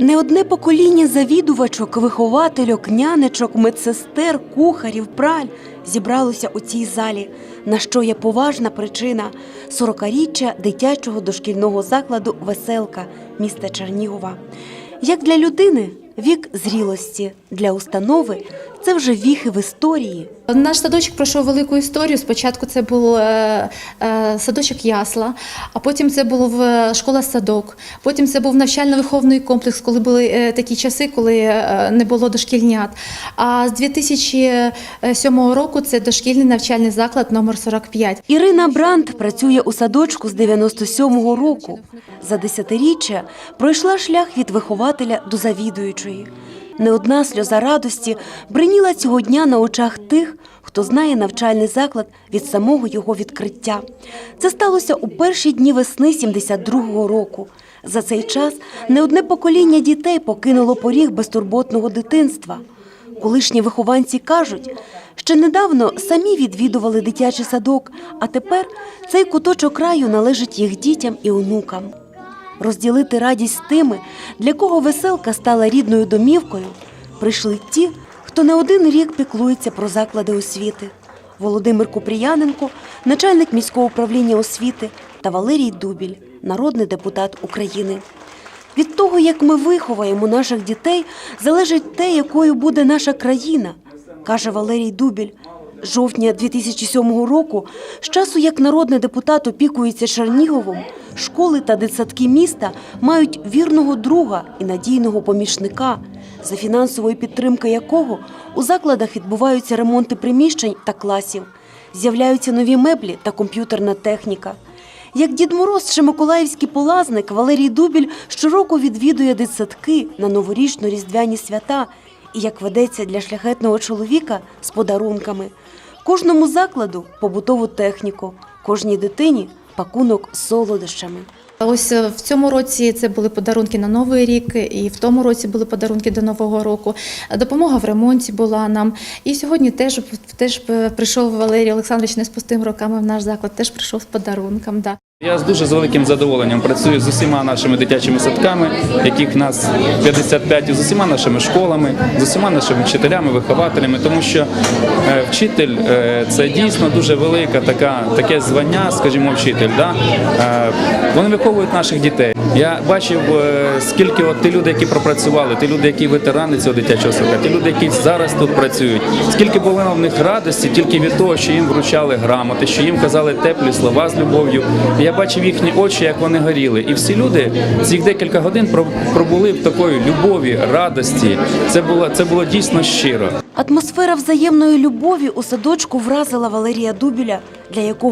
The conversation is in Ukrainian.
Не одне покоління завідувачок, виховательок, нянечок, медсестер, кухарів, праль зібралося у цій залі, на що є поважна причина 40-річчя дитячого дошкільного закладу Веселка міста Чернігова. Як для людини вік зрілості, для установи це вже віхи в історії. Наш садочок пройшов велику історію. Спочатку це був е, е, садочок Ясла, а потім це був е, школа садок. Потім це був навчально-виховний комплекс, коли були такі часи, коли не було дошкільнят. А з 2007 року це дошкільний навчальний заклад номер 45. Ірина Бранд працює у садочку з 97-го року. За десятиріччя пройшла шлях від вихователя до завідуючої. Не одна сльоза радості бриніла цього дня на очах тих, хто знає навчальний заклад від самого його відкриття. Це сталося у перші дні весни 72-го року. За цей час не одне покоління дітей покинуло поріг безтурботного дитинства. Колишні вихованці кажуть, що недавно самі відвідували дитячий садок, а тепер цей куточок краю належить їх дітям і онукам. Розділити радість тими, для кого веселка стала рідною домівкою, прийшли ті, хто не один рік піклується про заклади освіти. Володимир Купріяненко, начальник міського управління освіти, та Валерій Дубіль, народний депутат України. Від того, як ми виховаємо наших дітей, залежить те, якою буде наша країна, каже Валерій Дубіль. З жовтня 2007 року, з часу як народний депутат опікується Черніговом, школи та дитсадки міста мають вірного друга і надійного помічника, за фінансової підтримки якого у закладах відбуваються ремонти приміщень та класів, з'являються нові меблі та комп'ютерна техніка. Як Дід Мороз чи Миколаївський полазник Валерій Дубіль щороку відвідує дитсадки на новорічно-різдвяні свята і як ведеться для шляхетного чоловіка з подарунками. Кожному закладу побутову техніку, кожній дитині пакунок солодощами. Ось е, в цьому році це були подарунки на новий рік, і в тому році були подарунки до нового року. Допомога в ремонті була нам. І сьогодні теж теж е, прийшов Валерій Олександрович не з пустими роками в наш заклад. Теж прийшов з подарунком. Да. Я з дуже з великим задоволенням працюю з усіма нашими дитячими садками, яких нас 55, і з усіма нашими школами, з усіма нашими вчителями, вихователями, тому що е, вчитель е, це дійсно дуже велика така таке звання, скажімо, вчитель. Да? Е, вони виховують наших дітей. Я бачив, скільки от ті люди, які пропрацювали, ті люди, які ветерани цього дитячого садка, ті люди, які зараз тут працюють, скільки було в них радості тільки від того, що їм вручали грамоти, що їм казали теплі слова з любов'ю. Я бачив їхні очі, як вони горіли. І всі люди цих декілька годин про- пробули в такої любові, радості. Це було це було дійсно щиро. Атмосфера взаємної любові у садочку вразила Валерія Дубіля, для якого